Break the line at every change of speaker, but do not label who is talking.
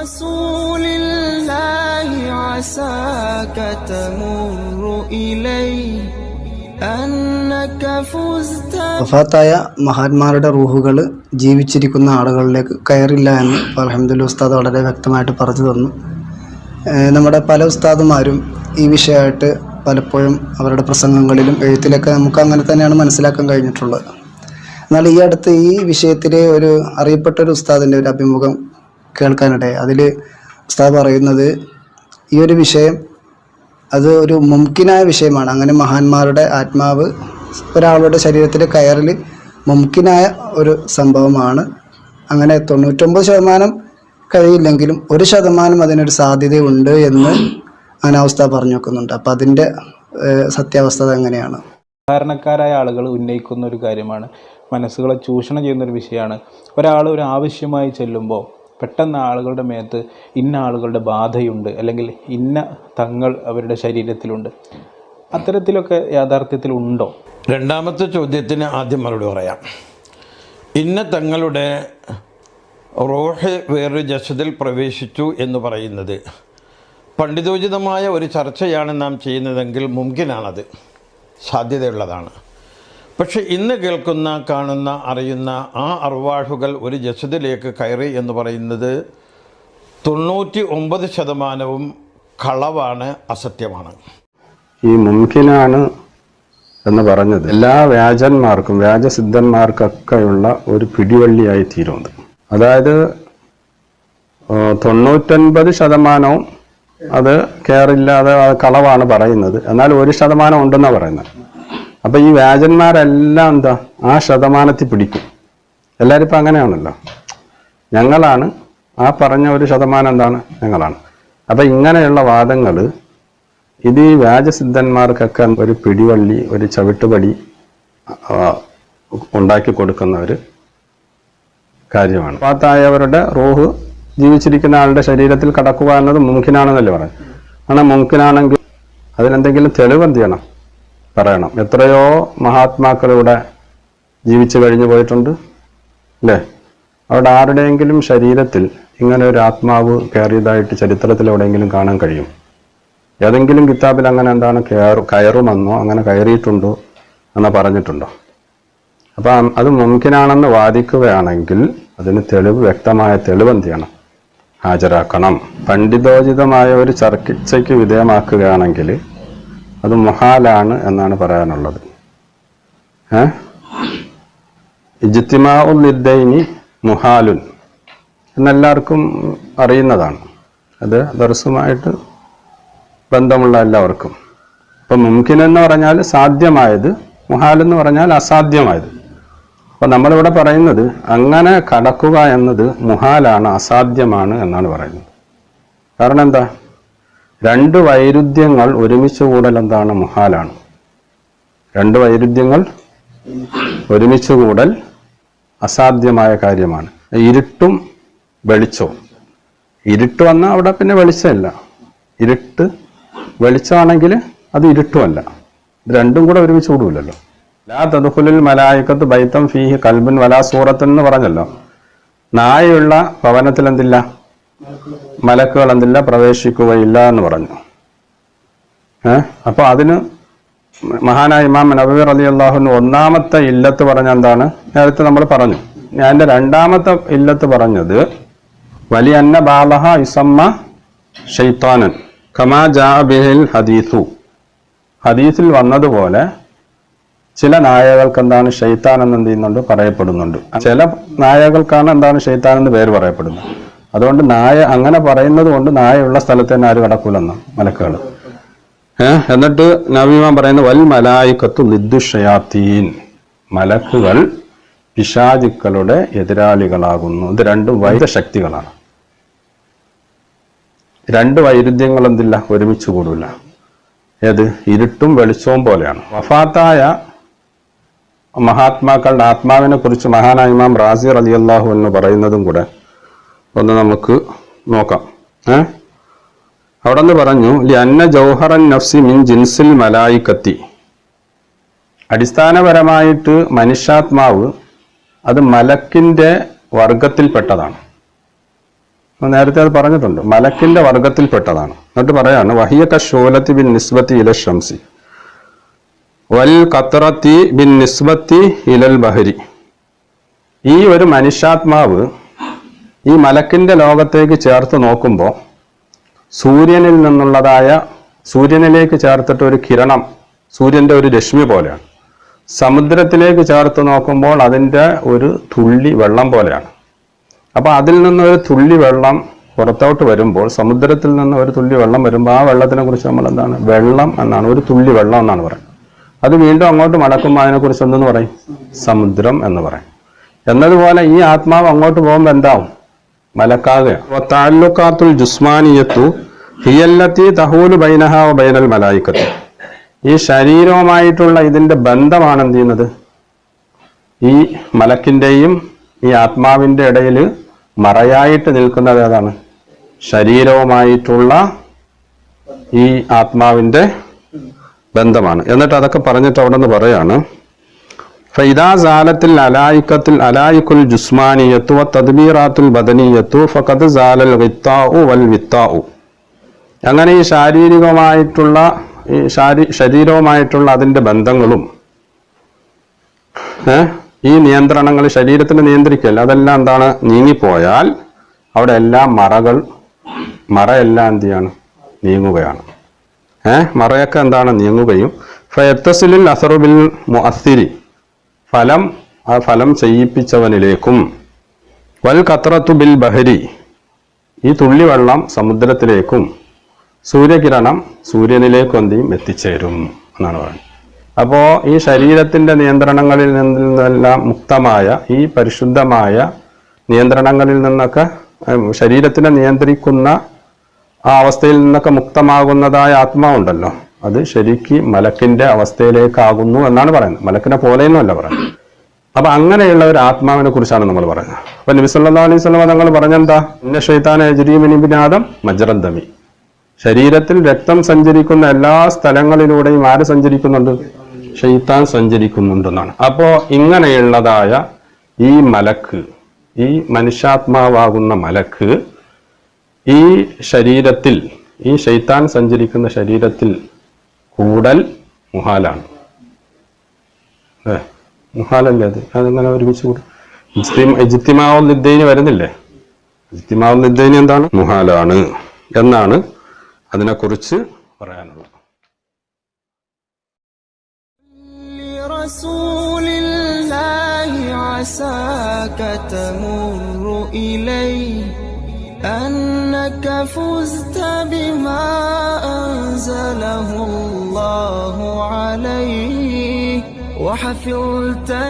رسول الله عساك تمر إلي أنك فزت
വഫാത്തായ മഹാന്മാരുടെ റൂഹുകൾ ജീവിച്ചിരിക്കുന്ന ആളുകളിലേക്ക് കയറില്ല എന്ന് അലഹമ്മദുല്ല ഉസ്താദ് വളരെ വ്യക്തമായിട്ട് പറഞ്ഞു തന്നു ഏഹ് നമ്മുടെ പല ഉസ്താദുമാരും ഈ വിഷയമായിട്ട് പലപ്പോഴും അവരുടെ പ്രസംഗങ്ങളിലും എഴുത്തിലൊക്കെ നമുക്ക് അങ്ങനെ തന്നെയാണ് മനസ്സിലാക്കാൻ കഴിഞ്ഞിട്ടുള്ളത് എന്നാൽ ഈ അടുത്ത് ഈ വിഷയത്തിൽ ഒരു അറിയപ്പെട്ട ഒരു ഉസ്താദിൻ്റെ ഒരു അഭിമുഖം കേൾക്കാനിടയായി. അതിൽ ഉസ്താദ് പറയുന്നത് ഈ ഒരു വിഷയം അത് ഒരു മുംകിനായ വിഷയമാണ്. അങ്ങനെ മഹാന്മാരുടെ ആത്മാവ് ഒരാളുടെ ശരീരത്തിൽ കയറിൽ മുംകിനായ ഒരു സംഭവമാണ്. അങ്ങനെ തൊണ്ണൂറ്റൊമ്പത് ശതമാനം കഴിയില്ലെങ്കിലും ഒരു ശതമാനം അതിനൊരു സാധ്യതയുണ്ട് എന്ന് അനാവസ്ഥ പറഞ്ഞു വെക്കുന്നുണ്ട്. അപ്പം അതിന്റെ സത്യാവസ്ഥ എങ്ങനെയാണ്
സാധാരണക്കാരായ ആളുകൾ ഉന്നയിക്കുന്ന ഒരു കാര്യമാണ് മനസ്സുകളെ ചൂഷണം ചെയ്യുന്ന ഒരു വിഷയമാണ്. ഒരാൾ ഒരു ആവശ്യമായി ചെല്ലുമ്പോൾ പെട്ടെന്ന് ആളുകളുടെ മേത്ത് ഇന്ന ആളുകളുടെ ബാധയുണ്ട് അല്ലെങ്കിൽ ഇന്ന തങ്ങൾ അവരുടെ ശരീരത്തിലുണ്ട്. അത്തരത്തിലൊക്കെ യാഥാർത്ഥ്യത്തിൽ ഉണ്ടോ?
രണ്ടാമത്തെ ചോദ്യത്തിന് ആദ്യം മറുപടി പറയാം. ഇന്ന തങ്ങളുടെ റോഹ് വേറൊരു ജസദിൽ പ്രവേശിച്ചു എന്ന് പറയുന്നത് പണ്ഡിതോചിതമായ ഒരു ചർച്ചയാണ് നാം ചെയ്യുന്നതെങ്കിൽ മുമ്കിനാണത് സാധ്യതയുള്ളതാണ്. പക്ഷെ ഇന്ന് കേൾക്കുന്ന കാണുന്ന അറിയുന്ന ആ അർവാഹുകൾ ഒരു ജസദിലേക്ക് കയറി എന്ന് പറയുന്നത് തൊണ്ണൂറ്റി ഒമ്പത് ശതമാനവും കളവാണ് അസത്യമാണ്.
ഈ മുംകിനാണ് എന്ന് പറഞ്ഞത്. എല്ലാ വ്യാജന്മാർക്കും വ്യാജസിദ്ധന്മാർക്കൊക്കെയുള്ള ഒരു പിടിവള്ളിയായി തീരുന്നത്. അതായത് തൊണ്ണൂറ്റൊൻപത് ശതമാനവും അത് കയറില്ലാതെ കളവാണ് പറയുന്നത്. എന്നാൽ ഒരു ശതമാനം ഉണ്ടെന്നാണ് പറയുന്നത്. അപ്പൊ ഈ വ്യാജന്മാരെല്ലാം എന്താ ആ ശതമാനത്തിൽ പിടിക്കും. എല്ലാവരും ഇപ്പം അങ്ങനെയാണല്ലോ. ഞങ്ങളാണ് ആ പറഞ്ഞ ഒരു ശതമാനം എന്താണ് ഞങ്ങളാണ്. അപ്പൊ ഇങ്ങനെയുള്ള വാദങ്ങൾ ഇത് ഈ വ്യാജസിദ്ധന്മാർക്കൊക്കെ ഒരു പിടിവള്ളി ഒരു ചവിട്ടുപടി ഉണ്ടാക്കി കൊടുക്കുന്ന ഒരു കാര്യമാണ്. പാത്തായവരുടെ റോഹ് ജീവിച്ചിരിക്കുന്ന ആളുടെ ശരീരത്തിൽ കടക്കുക എന്നത് മുമ്കിനാണെന്നല്ലേ പറയാം കാരണം മുമ്കിനാണെങ്കിൽ അതിനെന്തെങ്കിലും തെളിവ് എന്ത് ചെയ്യണം? പറയണം. എത്രയോ മഹാത്മാക്കളിവിടെ ജീവിച്ചു കഴിഞ്ഞു പോയിട്ടുണ്ട് അല്ലേ? അവിടെ ആരുടെയെങ്കിലും ശരീരത്തിൽ ഇങ്ങനെ ഒരു ആത്മാവ് കയറിയതായിട്ട് ചരിത്രത്തിൽ എവിടെയെങ്കിലും കാണാൻ കഴിയും? ഏതെങ്കിലും കിതാബിൽ അങ്ങനെ എന്താണ് കയറു കയറുമെന്നോ അങ്ങനെ കയറിയിട്ടുണ്ടോ എന്ന് പറഞ്ഞിട്ടുണ്ടോ? അപ്പം അത് മുമ്കിനാണെന്ന് വാദിക്കുകയാണെങ്കിൽ അതിന് തെളിവ് വ്യക്തമായ തെളിവ് എന്ത് ചെയ്യണം? ഹാജരാക്കണം. പണ്ഡിതോചിതമായ ഒരു ചർച്ചയ്ക്ക് വിധേയമാക്കുകയാണെങ്കിൽ അത് മുഹാലാണ് പറയാനുള്ളത്. ഏ? ഇജ്തിമാഉദ്ദൈനി മുഹാലുൻ. എന്നെല്ലാവർക്കും അറിയുന്നതാണ്. അത് ദർസുമായിട്ട് ബന്ധമുള്ള എല്ലാവർക്കും. അപ്പം മുംകിൻ എന്ന് പറഞ്ഞാൽ സാധ്യമായത് മുഹാൽ എന്ന് പറഞ്ഞാൽ അസാധ്യമായത്. അപ്പം നമ്മളിവിടെ പറയുന്നത് അങ്ങനെ കടക്കുക എന്നത് മുഹാലാണ് അസാധ്യമാണ് എന്നാണ് പറയുന്നത്. കാരണം എന്താ? രണ്ട് വൈരുദ്ധ്യങ്ങൾ ഒരുമിച്ച് കൂടൽ എന്താണ്? മഹാലാണ്. രണ്ട് വൈരുദ്ധ്യങ്ങൾ ഒരുമിച്ച് കൂടൽ അസാധ്യമായ കാര്യമാണ്. ഇരുട്ടും വെളിച്ചവും. ഇരുട്ട് വന്നാൽ അവിടെ പിന്നെ വെളിച്ചമില്ല. ഇരുട്ട് വെളിച്ചമാണെങ്കിൽ അത് ഇരുട്ടുമല്ല. രണ്ടും കൂടെ ഒരുമിച്ച് കൂടുമില്ലല്ലോ. ലാ തദുഖുലുൽ മലായിക്കത്ത് ബൈത്തം ഫീഹി കൽബുൻ വലാ സൂറത്തുൻ എന്ന് പറഞ്ഞല്ലോ. നായയുള്ള ഭവനത്തിൽ എന്തില്ല മലക്കുകൾ എന്തില്ല പ്രവേശിക്കുകയില്ല എന്ന് പറഞ്ഞു. ഏഹ് അപ്പൊ അതിന് മഹാനായ ഇമാം നബീർ അലി അള്ളാഹുന് ഒന്നാമത്തെ ഇല്ലത്ത് പറഞ്ഞ എന്താണ്? നേരത്തെ നമ്മൾ പറഞ്ഞു. ഞാൻ എന്റെ രണ്ടാമത്തെ ഇല്ലത്ത് പറഞ്ഞത് വലിയ അന്ന ബാലഹ ഇസമ്മ ഷെയ്ത്താനൻ കമാ ജാ ബിഹിൽ ഹദീസു. ഹദീസിൽ വന്നതുപോലെ ചില നായകൾക്ക് എന്താണ് ഷെയ്ത്താൻ എന്ന് എന്ത് ചെയ്യുന്നുണ്ട്? പറയപ്പെടുന്നുണ്ട്. ചില നായകൾക്കാണ് എന്താണ് ഷെയ്ത്താൻ എന്ന് പേര് പറയപ്പെടുന്നത്. അതുകൊണ്ട് നായ അങ്ങനെ പറയുന്നത് കൊണ്ട് നായയുള്ള സ്ഥലത്ത് തന്നെ ആരും കടക്കൂലെന്ന് മലക്കുകൾ ഏഹ് എന്നിട്ട് നവീമാൻ പറയുന്നത് വൽ മലായിക്കത്തു നിദ്ദുഷയാത്തീൻ. മലക്കുകൾ പിശാചുക്കളുടെ എതിരാളികളാകുന്നു. ഇത് രണ്ടും വൈദ്യശക്തികളാണ് രണ്ട് വൈരുദ്ധ്യങ്ങൾ എന്തില്ല? ഒരുമിച്ച് കൂടില്ല ഏത്? ഇരുട്ടും വെളിച്ചവും പോലെയാണ്. വഫാത്തായ മഹാത്മാക്കളുടെ ആത്മാവിനെ കുറിച്ച് മഹാനായിമാം റാസി അള്ളാഹു എന്ന് പറയുന്നതും കൂടെ ഒന്ന് നമുക്ക് നോക്കാം. ഏ? അവിടെ നിന്ന് പറഞ്ഞു ലന്ന ജൗഹറൻ നഫ്സി മിൻ ജിൻസിൽ മലായിക്കത്തി. അടിസ്ഥാനപരമായിട്ട് മനുഷ്യാത്മാവ് അത് മലക്കിന്റെ വർഗത്തിൽപ്പെട്ടതാണ്. നേരത്തെ അത് പറഞ്ഞിട്ടുണ്ട്. മലക്കിന്റെ വർഗത്തിൽപ്പെട്ടതാണ്. എന്നിട്ട് പറയാണ് വഹിയ കഷോലത്തി ബിൻ നിസ്ബത്തി ഇല ഷംസി വൽ കത്തറത്തി ബിൻ നിസ്ബത്തി ഇലൽ ബഹരി. ഈ ഒരു മനുഷ്യാത്മാവ് ഈ മലക്കിന്റെ ലോകത്തേക്ക് ചേർത്ത് നോക്കുമ്പോൾ സൂര്യനിൽ നിന്നുള്ളതായ സൂര്യനിലേക്ക് ചേർത്തിട്ട് ഒരു കിരണം സൂര്യന്റെ ഒരു രശ്മി പോലെയാണ്. സമുദ്രത്തിലേക്ക് ചേർത്ത് നോക്കുമ്പോൾ അതിന്റെ ഒരു തുള്ളി വെള്ളം പോലെയാണ്. അപ്പോൾ അതിൽ നിന്നൊരു തുള്ളി വെള്ളം പുറത്തോട്ട് വരുമ്പോൾ സമുദ്രത്തിൽ നിന്ന് ഒരു തുള്ളി വെള്ളം വരുമ്പോൾ ആ വെള്ളത്തിനെ കുറിച്ച് നമ്മൾ എന്താണ്? വെള്ളം എന്നാണ് ഒരു തുള്ളി വെള്ളം എന്നാണ് പറയുന്നത്. അത് വീണ്ടും അങ്ങോട്ട് മടക്കുമ്പോൾ അതിനെക്കുറിച്ച് എന്തെന്ന് പറയും? സമുദ്രം എന്ന് പറയും. എന്നതുപോലെ ഈ ആത്മാവ് അങ്ങോട്ട് പോകുമ്പോൾ എന്താവും? മലക്കാകുകയാണ് ജുസ്മാനിയത്തു തഹൂലു ഈ ശരീരവുമായിട്ടുള്ള ഇതിന്റെ ബന്ധമാണ് എന്ത് ചെയ്യുന്നത്? ഈ മലക്കിന്റെയും ഈ ആത്മാവിന്റെ ഇടയിൽ മറയായിട്ട് നിൽക്കുന്നത് ഏതാണ്? ശരീരവുമായിട്ടുള്ള ഈ ആത്മാവിന്റെ ബന്ധമാണ്. എന്നിട്ട് അതൊക്കെ പറഞ്ഞിട്ട് അവിടെ നിന്ന് പറയാണ്. ഫൈദാ സാലത്തിൽ അലായിക്കത്തിൽ അലായിക്കുൽ ജുസ്മാനിയത്തു തദ്ബീറാത്തുൽ ബദനീയത്തു ഫഖദ് സാലൽ വിത്താഉ വൽ വിത്താഉ അങ്ങനെ ഈ ശാരീരികമായിട്ടുള്ള ഈ ശാരീ ശരീരവുമായിട്ടുള്ള അതിന്റെ ബന്ധങ്ങളും ഈ നിയന്ത്രണങ്ങൾ ശരീരത്തിന് നിയന്ത്രിക്കല്ല അതെല്ലാം എന്താണ്? നീങ്ങിപ്പോയാൽ അവിടെ എല്ലാം മറകൾ മറയെല്ലാം എന്ത് ചെയ്യാണ്? നീങ്ങുകയാണ്. ഏഹ് മറയൊക്കെ എന്താണ്? നീങ്ങുകയും. ഫയത്തസിലിൽ അസറുബിൽ മുഅസ്സിരി ഫലം ആ ഫലം ചെയ്യിപ്പിച്ചവനിലേക്കും. വൽ കത്രത്തു ബിൽ ബഹരി ഈ തുള്ളി വെള്ളം സമുദ്രത്തിലേക്കും സൂര്യകിരണം സൂര്യനിലേക്കും എന്തെയും എത്തിച്ചേരും എന്നാണ് പറയുന്നത്. അപ്പോൾ ഈ ശരീരത്തിന്റെ നിയന്ത്രണങ്ങളിൽ നിന്നെല്ലാം മുക്തമായ ഈ പരിശുദ്ധമായ നിയന്ത്രണങ്ങളിൽ നിന്നൊക്കെ ശരീരത്തിനെ നിയന്ത്രിക്കുന്ന ആ അവസ്ഥയിൽ നിന്നൊക്കെ മുക്തമാകുന്നതായ ആത്മാവുണ്ടല്ലോ. അത് ശരിക്ക് മലക്കിന്റെ അവസ്ഥയിലേക്കാകുന്നു എന്നാണ് പറയുന്നത്. മലക്കിനെ പോലെ എന്നല്ല പറയുന്നത്. അപ്പൊ അങ്ങനെയുള്ള ഒരു ആത്മാവിനെ കുറിച്ചാണ് നമ്മൾ പറയുന്നത്. അപ്പൊ നബി സല്ലല്ലാഹു അലൈഹി വസല്ലം തങ്ങൾ പറഞ്ഞെന്താ? ഇന്ന ഷൈത്താന എജരീമിനിബിനാദം തമി. ശരീരത്തിൽ രക്തം സഞ്ചരിക്കുന്ന എല്ലാ സ്ഥലങ്ങളിലൂടെയും ആര് സഞ്ചരിക്കുന്നുണ്ട്? ഷെയ്ത്താൻ സഞ്ചരിക്കുന്നുണ്ടെന്നാണ്. അപ്പോ ഇങ്ങനെയുള്ളതായ ഈ മലക്ക് ഈ മനുഷ്യാത്മാവാകുന്ന മലക്ക് ഈ ശരീരത്തിൽ ഈ ഷെയ്ത്താൻ സഞ്ചരിക്കുന്ന ശരീരത്തിൽ കൂടൽ മുഹാലാണ് ഏ മുഹാലല്ലേ അത് അതിങ്ങനെ ഒരുമിച്ച് കൂടും ഇജിത്തിമാവുൽ നിദ്ദൈന് വരുന്നില്ലേ ഇജിത്തിമാവുൽ നിദ്ദൈന് എന്താണ് മുഹാലാണ് എന്നാണ് അതിനെക്കുറിച്ച് പറയാനുള്ളത്
لرسول الله عساك تمر إليه أنك فزت بما أنزله الله عليه وحفظت